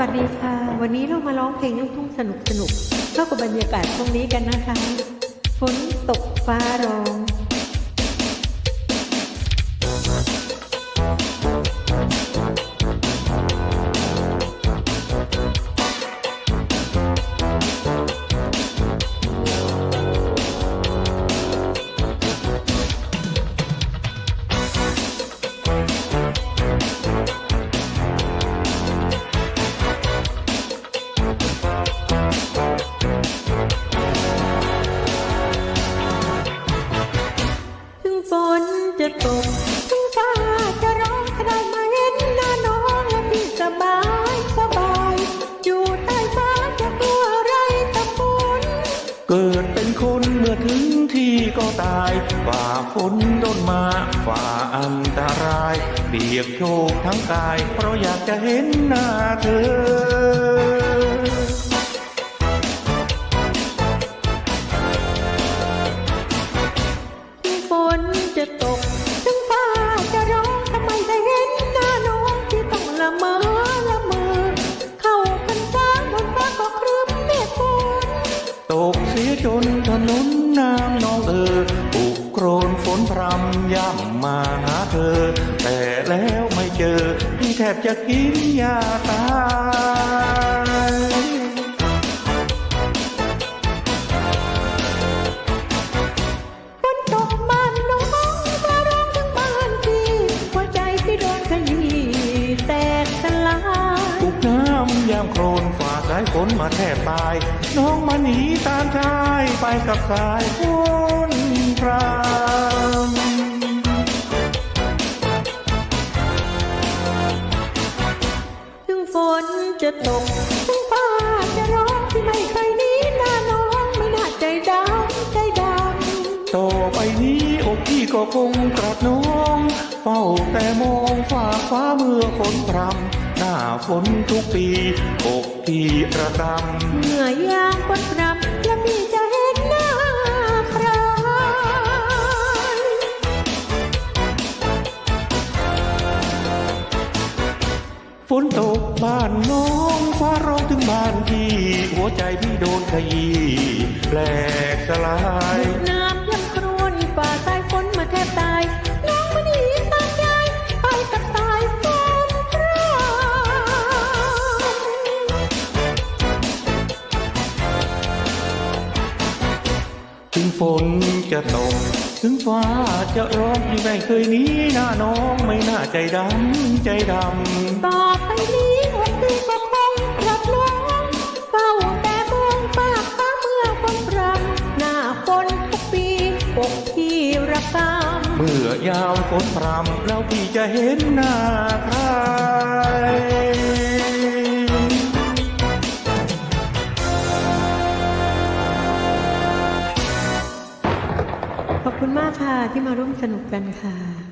วัสดีค่ะ วันนี้เรามาร้องเพลงลูกทุ่งสนุกสนุกๆเข้ากับบรรยากาศตรงนี้กันนะคะ ฝนตกฟ้าร้อง จะตกถึงฟ้าจะร้องถ้าดมาเห็นหน้าน้องและพี่สบายสบาย อยู่ใต้ฟ้าจะกลัวอะไรตะฝนเกิดเป็นคนเมื่อถึงที่ก็ตายฝ่าฝนต้นมาฝ่าอันตรายเปียกโชกทั้งกาย เพราะอยากจะเห็นหน้าเธอ นนน้ำนองเออปุกโครนฝนพรำย่ำมาหาเธอ แต่แล้วไม่เจอพี่แทบจะกินยาตายฝนตกบ้านน้องฟ้าร้องทั้งบ้านพี่หัวใจที่โดนขยี้แตกสลายทุกน้ำยามโครนฝ่าสายฝนมาแทบตาย น้องมาหนีตามชายไปกับสายฝนพรามถึงฝนจะตกถึงฟ้าจะร้องที่ไม่เคยหนีหน้าน้องไม่น่าใจดำใจดำต่อไปนี้อกพี่ก็คงกระน้อง เฝ้าแต่มองฝ่าฟ้าเมื่อฝนพรำ หน้าฝนทุกปีอกพี่ระดำเมื่อยามฝนพรำและพี่จะเห็นหน้าใครฝนตกบ้านน้องฟ้าร้องถึงบ้านพี่ หัวใจพี่โดนขยี้แหล ฝนจะตก ถึงฟ้าจะร้องพี่ไม่เคยหนี้หน้าน้องไม่น่าใจดำใจดำต่อไปนี้อกพี่ก็คงรับน้องเฝ้าแต่มองฟ้าฟ้าเมื่อฝนพรำหน้าฝนทุกปีอกพี่ระกำเมื่อยามฝนพรำแล้วพี่จะเห็นหน้า คุณมากค่ะที่มาร่วมสนุกกันค่ะ